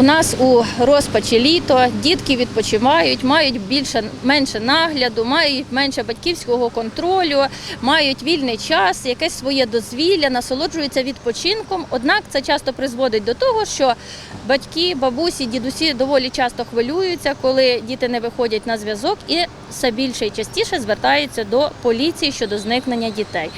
У нас у розпачі літо дітки відпочивають, мають більше менше нагляду, мають менше батьківського контролю, мають вільний час, якесь своє дозвілля, насолоджуються відпочинком. Однак це часто призводить до того, що батьки, бабусі, дідусі доволі часто хвилюються, коли діти не виходять на зв'язок, і все більше і частіше звертаються до поліції щодо зникнення дітей.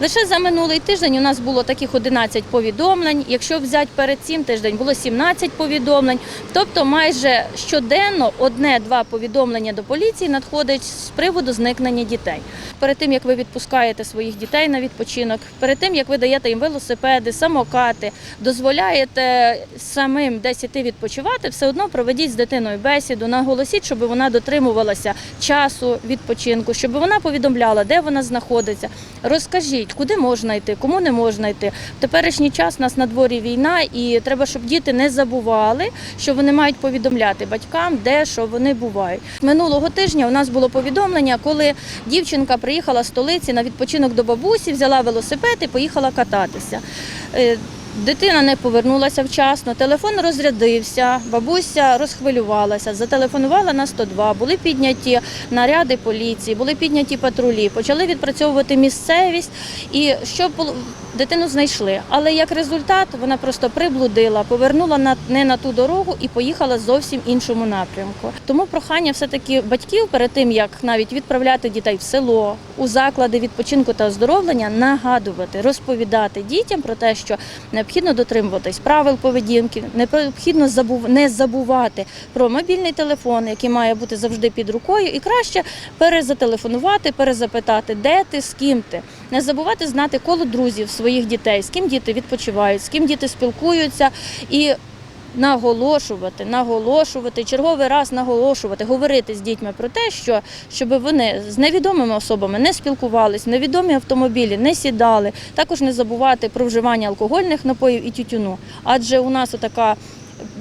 Лише за минулий тиждень у нас було таких 11 повідомлень. Якщо взяти перед цим тиждень, було 17 повідомлень. Тобто майже щоденно одне-два повідомлення до поліції надходить з приводу зникнення дітей. Перед тим як ви відпускаєте своїх дітей на відпочинок, перед тим як ви даєте їм велосипеди, самокати, дозволяєте самим десь іти відпочивати, все одно проведіть з дитиною бесіду, наголосіть, щоб вона дотримувалася часу відпочинку, щоб вона повідомляла, де вона знаходиться. Розкажіть, куди можна йти, кому не можна йти. В теперішній час у нас на дворі війна, і треба, щоб діти не забували, що вони мають повідомляти батькам, де що вони бувають. Минулого тижня у нас було повідомлення, коли дівчинка приїхала з столиці на відпочинок до бабусі, взяла велосипед і поїхала кататися. Дитина не повернулася вчасно, телефон розрядився, бабуся розхвилювалася, зателефонувала на 102, були підняті наряди поліції, були підняті патрулі, почали відпрацьовувати місцевість і було- дитину знайшли. Але як результат вона просто приблудила, повернула на не на ту дорогу і поїхала зовсім іншому напрямку. Тому прохання все-таки батьків перед тим, як навіть відправляти дітей в село, у заклади відпочинку та оздоровлення, нагадувати, розповідати дітям про те, що необхідно дотримуватись правил поведінки, необхідно забув- не забувати про мобільний телефон, який має бути завжди під рукою, і краще перезателефонувати, перезапитати, де ти, з ким ти. Не забувати знати коло друзів своїх дітей, з ким діти відпочивають, з ким діти спілкуються і. Наголошувати, наголошувати, черговий раз наголошувати, говорити з дітьми про те, що щоб вони з невідомими особами не спілкувались, невідомі автомобілі не сідали. Також не забувати про вживання алкогольних напоїв і тютюну. Адже у нас така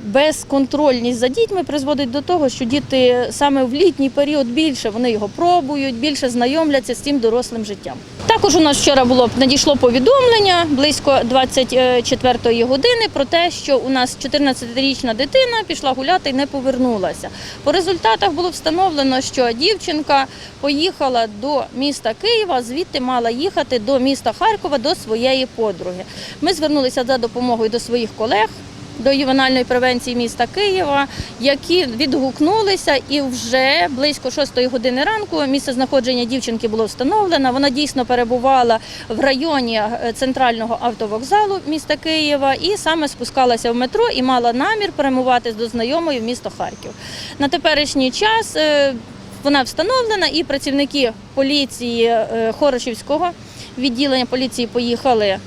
безконтрольність за дітьми призводить до того, що діти саме в літній період більше вони його пробують, більше знайомляться з цим дорослим життям. Також у нас вчора було надійшло повідомлення близько 24-ї години про те, що у нас 14-річна дитина пішла гуляти і не повернулася. По результатах було встановлено, що дівчинка поїхала до міста Києва, звідти мала їхати до міста Харкова до своєї подруги. Ми звернулися за допомогою до своїх колег до ювенальної превенції міста Києва, які відгукнулися, і вже близько 6 години ранку місце знаходження дівчинки було встановлено. Вона дійсно перебувала в районі е, центрального автовокзалу міста Києва і саме спускалася в метро і мала намір перемувати до знайомої в місто Харків. На теперішній час е, вона встановлена, і працівники поліції е, Хорошівського відділення поліції поїхали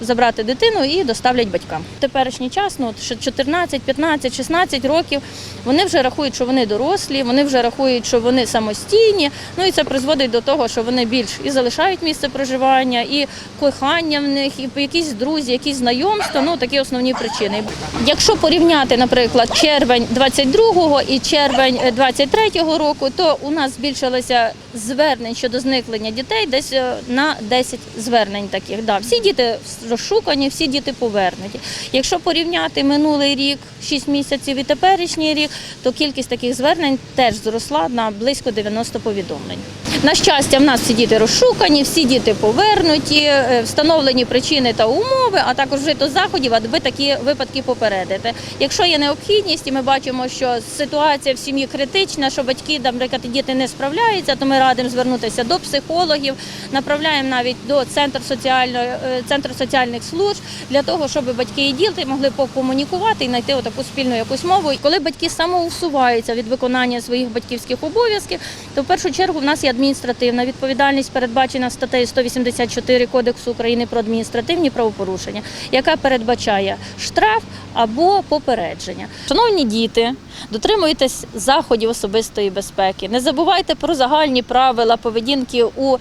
забрати дитину і доставлять батькам. В теперішній час, ну от ще 14, 15, 16 років, вони вже рахують, що вони дорослі, вони вже рахують, що вони самостійні. Ну і це призводить до того, що вони більш і залишають місце проживання, і кохання в них, і якісь друзі, якісь знайомства. Ну такі основні причини. Якщо порівняти, наприклад, червень 22-го і червень 23-го року, то у нас збільшилося звернень щодо зникнення дітей десь е, на 10 звернень таких. Да, всі діти розшукані, всі діти повернуті. Якщо порівняти минулий рік, 6 місяців і теперішній рік, то кількість таких звернень теж зросла на близько 90 повідомлень. На щастя, в нас всі діти розшукані, всі діти повернуті, е, встановлені причини та умови, а також вжито заходів, аби такі випадки попередити. Якщо є необхідність, і ми бачимо, що ситуація в сім'ї критична, що батьки, наприклад, діти не справляються, то ми радимо звернутися до психологів, направляємо навіть до центру е, центру соціальних служб для того, щоб батьки і діти могли покомунікувати і знайти таку спільну якусь мову. І коли батьки самоусуваються від виконання своїх батьківських обов'язків, то в першу чергу в нас є адміністративна відповідальність, передбачена статтею 184 Кодексу України про адміністративні правопорушення, яка передбачає штраф або попередження. Шановні діти, дотримуйтесь заходів особистої безпеки. Не забувайте про загальні правила поведінки у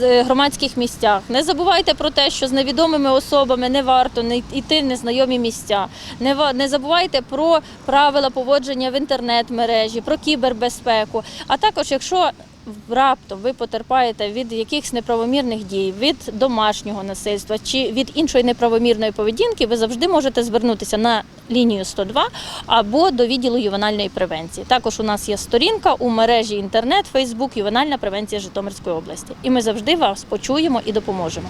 громадських місцях. Не забувайте про те, що з невідомими особами не варто йти в незнайомі місця. Не забувайте про правила поводження в інтернет-мережі, про кібербезпеку. А також, якщо раптом ви потерпаєте від якихось неправомірних дій, від домашнього насильства чи від іншої неправомірної поведінки, ви завжди можете звернутися на лінію 102 або до відділу ювенальної превенції. Також у нас є сторінка у мережі інтернет, Фейсбук, ювенальна превенція Житомирської області. І ми завжди вас почуємо і допоможемо.